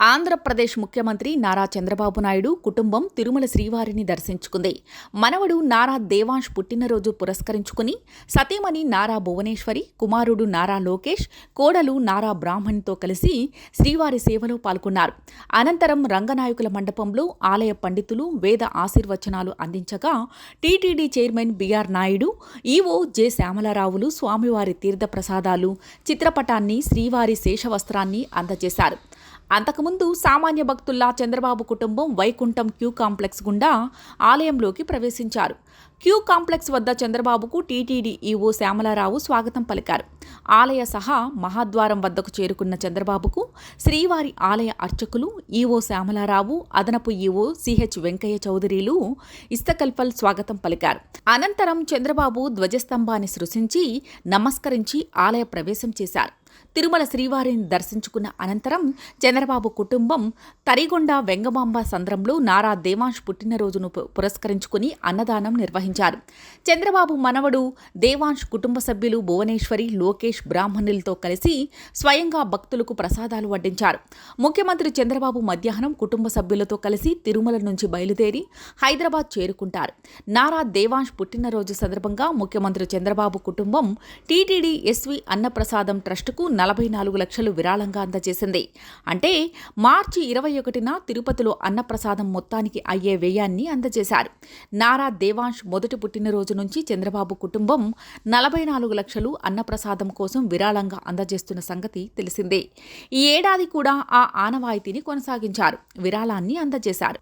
ఆంధ్రప్రదేశ్ ముఖ్యమంత్రి నారా చంద్రబాబు నాయుడు కుటుంబం తిరుమల శ్రీవారిని దర్శించుకుంది. మనవడు నారా దేవాంష్ పుట్టినరోజు పురస్కరించుకుని సతీమణి నారా భువనేశ్వరి కుమారుడు నారా లోకేష్ కోడలు నారా బ్రాహ్మణితో కలిసి శ్రీవారి సేవలో పాల్గొన్నారు. అనంతరం రంగనాయకుల మండపంలో ఆలయ పండితులు వేద ఆశీర్వచనాలు అందించగా TTD chairman B R Naidu EO J శ్యామలరావులు స్వామివారి తీర్థప్రసాదాలు చిత్రపటాన్ని శ్రీవారి శేషవస్త్రాన్ని అందజేశారు. అంతకుముందు సామాన్య భక్తుల్లా చంద్రబాబు కుటుంబం వైకుంఠం క్యూ కాంప్లెక్స్ గుండా ఆలయంలోకి ప్రవేశించారు. క్యూ కాంప్లెక్స్ వద్ద చంద్రబాబుకు టీటీడీ ఈవో శ్యామలారావు స్వాగతం పలికారు. ఆలయ సహా మహాద్వారం వద్దకు చేరుకున్న చంద్రబాబుకు శ్రీవారి ఆలయ అర్చకులు ఈవో శ్యామలారావు అదనపు ఈవో సిహెచ్ వెంకయ్య చౌదరిలు ఇస్తకల్పల్ స్వాగతం పలికారు. అనంతరం చంద్రబాబు ధ్వజస్తంభాన్ని సృశించి నమస్కరించి ఆలయ ప్రవేశం చేశారు. తిరుమల శ్రీవారిని దర్శించుకున్న అనంతరం చంద్రబాబు కుటుంబం తరిగొండ వెంగమాంబ సంద్రంలో నారా దేవాంష్ పుట్టినరోజును పు- పురస్కరించుకుని అన్నదానం నిర్వహించారు. చంద్రబాబు మనవడు దేవాంష్ కుటుంబ సభ్యులు భువనేశ్వరి లోకేష్ బ్రాహ్మణులతో కలిసి స్వయంగా భక్తులకు ప్రసాదాలు వడ్డించారు. ముఖ్యమంత్రి చంద్రబాబు మధ్యాహ్నం కుటుంబ సభ్యులతో కలిసి తిరుమల నుంచి బయలుదేరి హైదరాబాద్ చేరుకుంటారు. నారా దేవాంష్ పుట్టినరోజు సందర్భంగా ముఖ్యమంత్రి చంద్రబాబు కుటుంబం టీటీడీ ఎస్వి అన్నప్రసాదం ట్రస్టుకు నలభై నాలుగు లక్షలు విరాళంగా అందజేసింది. అంటే మార్చి ఇరవై ఒకటిన తిరుపతిలో అన్నప్రసాదం మొత్తానికి అయ్యే వ్యయాన్ని అందజేశారు. నారా దేవాంష్ మొదటి పుట్టినరోజు నుంచి చంద్రబాబు కుటుంబం నలభై నాలుగు లక్షలు అన్నప్రసాదం కోసం విరాళంగా అందజేస్తున్న సంగతి తెలిసిందే. ఈ ఏడాది కూడా ఆ ఆనవాయితీని కొనసాగించారు. విరాళాన్ని అందజేశారు.